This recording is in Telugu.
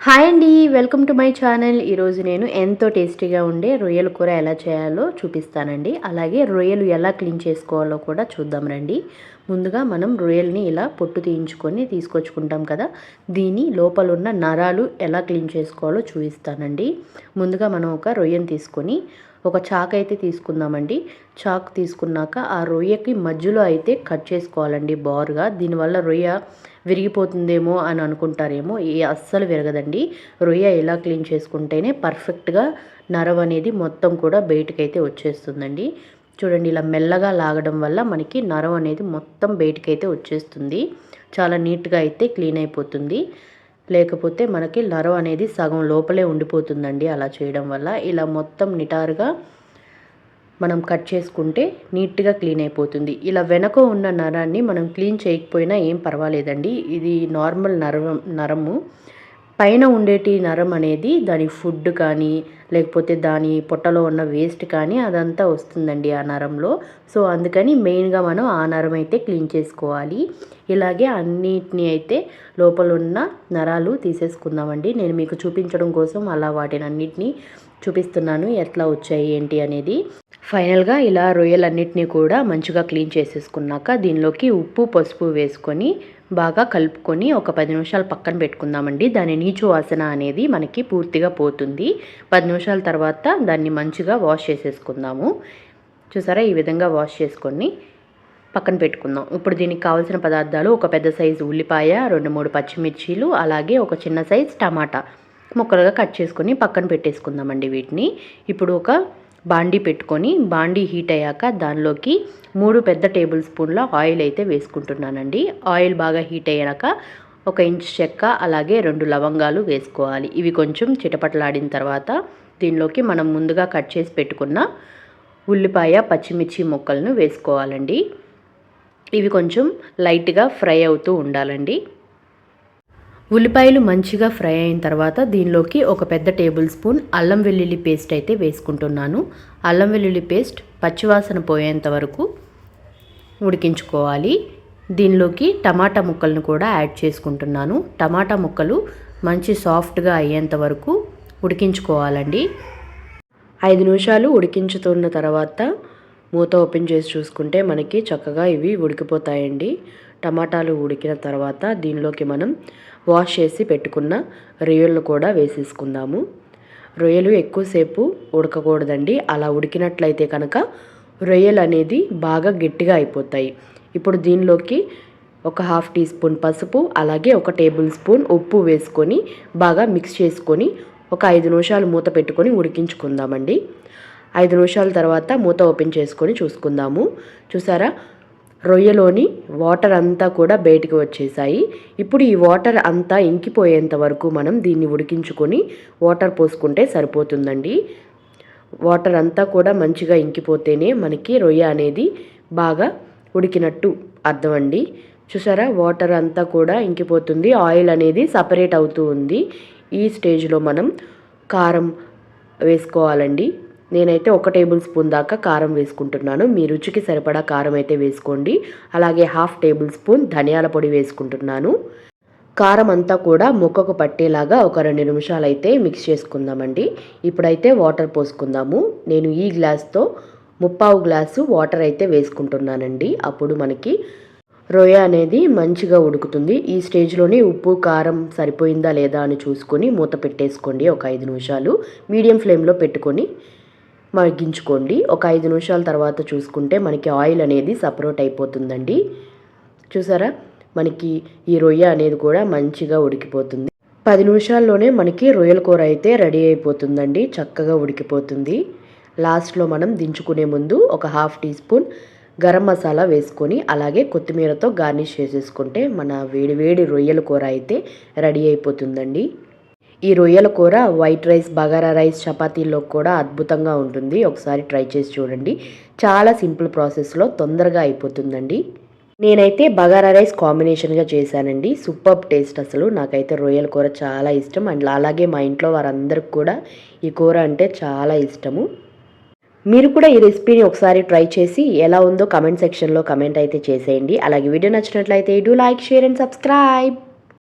హాయ్ అండి వెల్కమ్ టు మై ఛానల్. ఈరోజు నేను ఎంతో టేస్టీగా ఉండే రొయ్యల కూర ఎలా చేయాలో చూపిస్తానండి. అలాగే రొయ్యలు ఎలా క్లీన్ చేసుకోవాలో కూడా చూద్దాం రండి. ముందుగా మనం రొయ్యల్ని ఇలా పొట్టు తీయించుకొని తీసుకొచ్చుకుంటాం కదా దీని లోపల ఉన్న నరాలు ఎలా క్లీన్ చేసుకోవాలో చూపిస్తానండి. ముందుగా మనం ఒక రొయ్యను తీసుకొని ఒక చాక్ అయితే తీసుకుందామండి. చాక్ తీసుకున్నాక ఆ రొయ్యకి మధ్యలో అయితే కట్ చేసుకోవాలండి బారుగా. దీనివల్ల రొయ్య విరిగిపోతుందేమో అని అనుకుంటారేమో ఏ అస్సలు విరగదండి. రొయ్య ఎలా క్లీన్ చేసుకుంటేనే పర్ఫెక్ట్గా నరవ అనేది మొత్తం కూడా బయటకైతే వచ్చేస్తుందండి. చూడండి ఇలా మెల్లగా లాగడం వల్ల మనకి నరం అనేది మొత్తం బయటకైతే వచ్చేస్తుంది. చాలా నీట్గా అయితే క్లీన్ అయిపోతుంది. లేకపోతే మనకి నరం అనేది సగం లోపలే ఉండిపోతుందండి అలా చేయడం వల్ల. ఇలా మొత్తం నిటారుగా మనం కట్ చేసుకుంటే నీట్గా క్లీన్ అయిపోతుంది. ఇలా వెనక ఉన్న నరాన్ని మనం క్లీన్ చేయకపోయినా ఏం పర్వాలేదండి. ఇది నార్మల్ నరం నరము. పైన ఉండేటి నరం అనేది దాని ఫుడ్ కానీ లేకపోతే దాని పొట్టలో ఉన్న వేస్ట్ కానీ అదంతా వస్తుందండి ఆ నరంలో. సో అందుకని మెయిన్గా మనం ఆ నరం అయితే క్లీన్ చేసుకోవాలి. ఇలాగే అన్నిటిని అయితే లోపల ఉన్న నరాలు తీసేసుకుందామండి. నేను మీకు చూపించడం కోసం అలా వాటిని అన్నిటినీ చూపిస్తున్నాను. ఎట్లా వచ్చాయి ఏంటి అనేది. ఫైనల్గా ఇలా రొయ్యలన్నిటినీ కూడా మంచిగా క్లీన్ చేసేసుకున్నాక దీనిలోకి ఉప్పు పసుపు వేసుకొని బాగా కలుపుకొని ఒక పది నిమిషాలు పక్కన పెట్టుకుందామండి. దాని నీచు వాసన అనేది మనకి పూర్తిగా పోతుంది. పది నిమిషాల తర్వాత దాన్ని మంచిగా వాష్ చేసేసుకుందాము. చూసారా? ఈ విధంగా వాష్ చేసుకొని పక్కన పెట్టుకుందాం. ఇప్పుడు దీనికి కావాల్సిన పదార్థాలు ఒక పెద్ద సైజు ఉల్లిపాయ రెండు మూడు పచ్చిమిర్చీలు అలాగే ఒక చిన్న సైజు టమాటా ముక్కలుగా కట్ చేసుకొని పక్కన పెట్టేసుకుందామండి వీటిని. ఇప్పుడు ఒక బాండీ పెట్టుకొని బాండీ హీట్ అయ్యాక దానిలోకి మూడు పెద్ద టేబుల్ స్పూన్ల ఆయిల్ అయితే వేసుకుంటున్నానండి. ఆయిల్ బాగా హీట్ అయ్యాక ఒక ఇంచ్ చెక్క అలాగే రెండు లవంగాలు వేసుకోవాలి. ఇవి కొంచెం చిటపటలాడిన తర్వాత దీనిలోకి మనం ముందుగా కట్ చేసి పెట్టుకున్న ఉల్లిపాయ పచ్చిమిర్చి ముక్కలను వేసుకోవాలండి. ఇవి కొంచెం లైట్గా ఫ్రై అవుతూ ఉండాలండి. ఉల్లిపాయలు మంచిగా ఫ్రై అయిన తర్వాత దీనిలోకి ఒక పెద్ద టేబుల్ స్పూన్ అల్లం వెల్లుల్లి పేస్ట్ అయితే వేసుకుంటున్నాను. అల్లం వెల్లుల్లి పేస్ట్ పచ్చివాసన పోయేంత వరకు ఉడికించుకోవాలి. దీనిలోకి టమాటా ముక్కలను కూడా యాడ్ చేసుకుంటున్నాను. టమాటా ముక్కలు మంచి సాఫ్ట్గా అయ్యేంత వరకు ఉడికించుకోవాలండి. ఐదు నిమిషాలు ఉడికించుతున్న తర్వాత మూత ఓపెన్ చేసి చూసుకుంటే మనకి చక్కగా ఇవి ఉడికిపోతాయండి. టమాటాలు ఉడికిన తర్వాత దీనిలోకి మనం వాష్ చేసి పెట్టుకున్న రొయ్యలను కూడా వేసేసుకుందాము. రొయ్యలు ఎక్కువసేపు ఉడకకూడదండి. అలా ఉడికినట్లయితే కనుక రొయ్యలు అనేది బాగా గట్టిగా అయిపోతాయి. ఇప్పుడు దీనిలోకి ఒక హాఫ్ టీ స్పూన్ పసుపు అలాగే ఒక టేబుల్ స్పూన్ ఉప్పు వేసుకొని బాగా మిక్స్ చేసుకొని ఒక ఐదు నిమిషాలు మూత పెట్టుకొని ఉడికించుకుందామండి. ఐదు నిమిషాల తర్వాత మూత ఓపెన్ చేసుకొని చూసుకుందాము. చూసారా? రొయ్యలోని వాటర్ అంతా కూడా బయటికి వచ్చేసాయి. ఇప్పుడు ఈ వాటర్ అంతా ఇంకిపోయేంత వరకు మనం దీన్ని ఉడికించుకొని వాటర్ పోసుకుంటే సరిపోతుందండి. వాటర్ అంతా కూడా మంచిగా ఇంకిపోతేనే మనకి రొయ్య అనేది బాగా ఉడికినట్టు అర్థం అండి చూసారా? వాటర్ అంతా కూడా ఇంకిపోతుంది. ఆయిల్ అనేది సపరేట్ అవుతూ ఉంది. ఈ స్టేజ్లో మనం కారం వేసుకోవాలండి. నేనైతే ఒక టేబుల్ స్పూన్ దాకా కారం వేసుకుంటున్నాను. మీ రుచికి సరిపడా కారం అయితే వేసుకోండి. అలాగే హాఫ్ టేబుల్ స్పూన్ ధనియాల పొడి వేసుకుంటున్నాను. కారం అంతా కూడా ముక్కకు పట్టేలాగా ఒక రెండు నిమిషాలు అయితే మిక్స్ చేసుకుందామండి. ఇప్పుడైతే వాటర్ పోసుకుందాము. నేను ఈ గ్లాస్తో ముప్పావు గ్లాసు వాటర్ అయితే వేసుకుంటున్నానండి. అప్పుడు మనకి రొయ్య అనేది మంచిగా ఉడుకుతుంది. ఈ స్టేజ్లోనే ఉప్పు కారం సరిపోయిందా లేదా అని చూసుకొని మూత పెట్టేసుకోండి ఒక ఐదు నిమిషాలు. మీడియం ఫ్లేమ్లో పెట్టుకొని మగ్గించుకోండి. ఒక ఐదు నిమిషాల తర్వాత చూసుకుంటే మనకి ఆయిల్ అనేది సపరేట్ అయిపోతుందండి. చూసారా? మనకి ఈ రొయ్య అనేది కూడా మంచిగా ఉడికిపోతుంది. పది నిమిషాల్లోనే మనకి రొయ్యల కూర అయితే రెడీ అయిపోతుందండి. చక్కగా ఉడికిపోతుంది. లాస్ట్లో మనం దించుకునే ముందు ఒక half teaspoon garam masala వేసుకొని అలాగే కొత్తిమీరతో గార్నిష్ చేసేసుకుంటే మన వేడి వేడి రొయ్యల కూర అయితే రెడీ అయిపోతుందండి. ఈ రొయ్యల కూర వైట్ రైస్ బగారా రైస్ చపాతీల్లో కూడా అద్భుతంగా ఉంటుంది. ఒకసారి ట్రై చేసి చూడండి. చాలా సింపుల్ ప్రాసెస్లో తొందరగా అయిపోతుందండి. నేనైతే బగారా రైస్ కాంబినేషన్గా చేశానండి. సూపర్ టేస్ట్ అసలు. నాకైతే రొయ్యల కూర చాలా ఇష్టం. అండ్ అలాగే మా ఇంట్లో వారందరికి కూడా ఈ కూర అంటే చాలా ఇష్టము. మీరు కూడా ఈ రెసిపీని ఒకసారి ట్రై చేసి ఎలా ఉందో కమెంట్ సెక్షన్లో కమెంట్ అయితే చేసేయండి. అలాగే వీడియో నచ్చినట్లయితే do like share and subscribe.